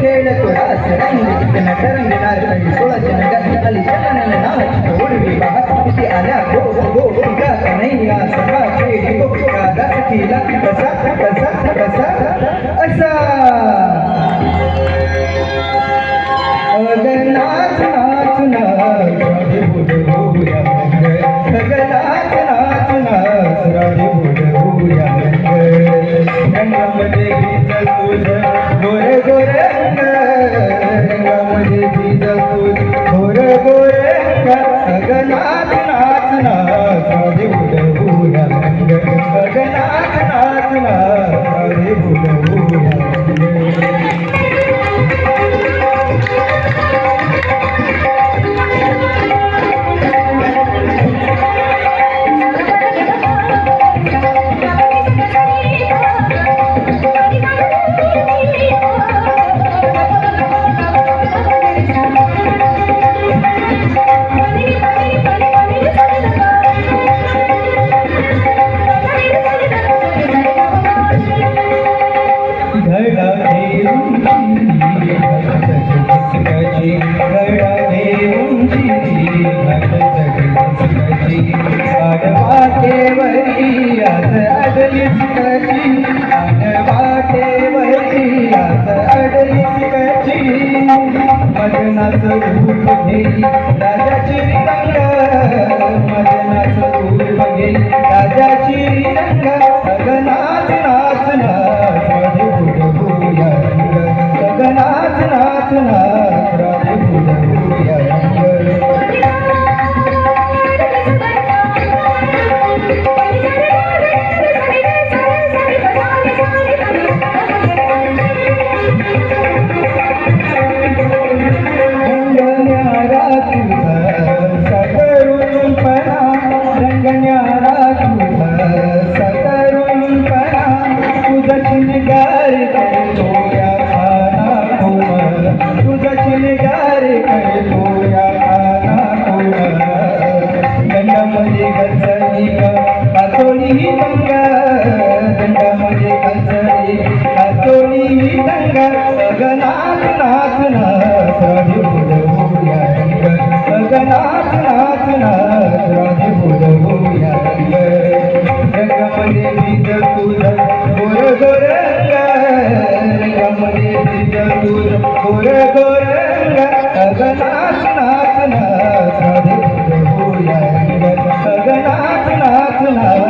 ಕೇಳಕ್ಕೆ ಸರಂಗಿ ತನ್ನ ತರಂಗಿ ನಾರಿ ಸುಳಚಿ ನಗತ್ತಲ್ಲಿ ಚಲನನ ನಾಚ ಉಡುಗಿ ಬಹಳ ಖುಷಿ ಅಲ ಗೋ ಗೋ ಈಗ ಕನೈಯ ಸಭಾ ಕೇಳಿ ಗೊಪ್ಪುಗ ದಸಕೀಲ ಕಸ ಕಸ ಕಸ ಅಸ ಅಗನಾಥ ನಾಥ ನಾಥ ಪ್ರಭು ಗೋಯ राधे बोल मदनाचं रूप घेई राजाची नाथ नाच राधे फुल होया रंग नाथ नाथ नाथ राधे फुल नाथ रंग बीज तुझ गोर गोर रंग बीज तुझ गोर गोर रंग नाथ नाथ राधे फुल होया रंग नाथ नाथ